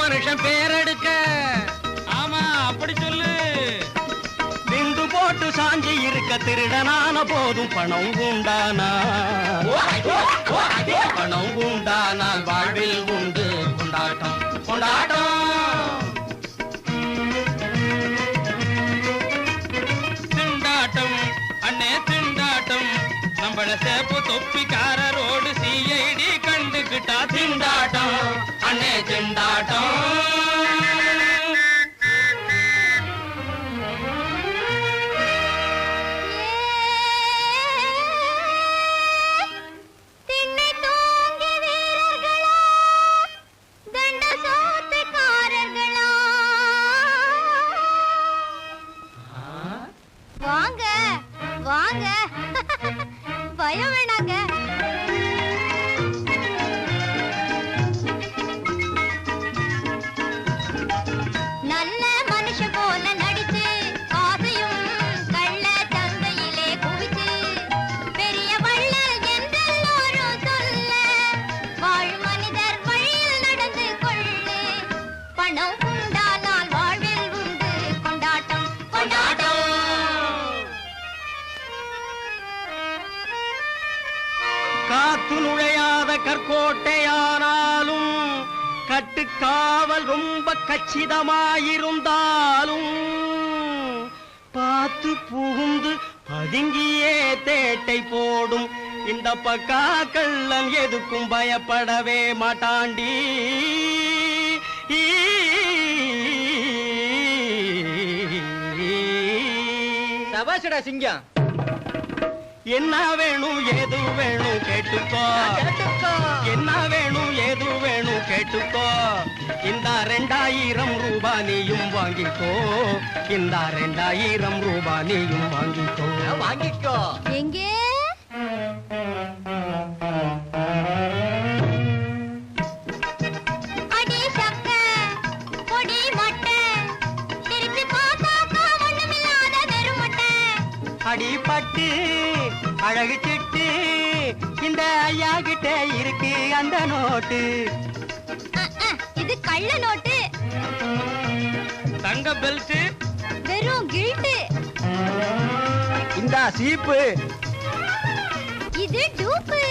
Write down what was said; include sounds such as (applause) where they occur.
மனுஷன் பேரெடுக்க ஆமா அப்படி சொல்லு. திண்டு போட்டு சாஞ்சி இருக்க திருடனான போதும் பணம் உண்டானா? பணம் உண்டானால் வாழ்வில் உண்டு கொண்டாட்டம். கொண்டாட்டம்! திண்டாட்டம் அண்ணே திண்டாட்டம். நம்மள சேப்பு சிஐடி கண்டுகிட்டா திண்டாட்டம் அண்ணே திண்டாட்டம் வாங்க வாங்க. (laughs) பயம் வேணாங்க. பணம் உண்டானால் வாழ்வில் உண்டு. கொண்டாட்டம் கொண்டாட்டம். காத்து நுழையாத கற்கோட்டையானாலும் கட்டுக்காவல் ரொம்ப கச்சிதமாயிருந்தாலும் பார்த்து புகுந்து பதுங்கியே தேட்டை போடும். இந்த பக்கா கள்ளன் எதுக்கும் பயப்படவே மாட்டாண்டி. சபாஷடா சிங்கம். என்ன வேணும் ஏது வேணும் கேட்டுக்கோ. கேட்டுக்கோ. என்ன வேணும் ஏது வேணும் கேட்டுக்கோ. இந்த ரெண்டாயிரம் ரூபாய் நீயும் வாங்கிக்கோ. இந்த ரெண்டாயிரம் ரூபாய் நீயும் வாங்கிக்கோ வாங்கிக்கோ. எங்கே? அடிபட்டு அழகு சிட்டு இந்த ஐயா கிட்ட இருக்கு அந்த நோட்டு. இது கள்ள நோட்டு. தங்க பெல்ட் வெறும் கில்ட்டு. இந்த சீப்பு. இது டூப்பு.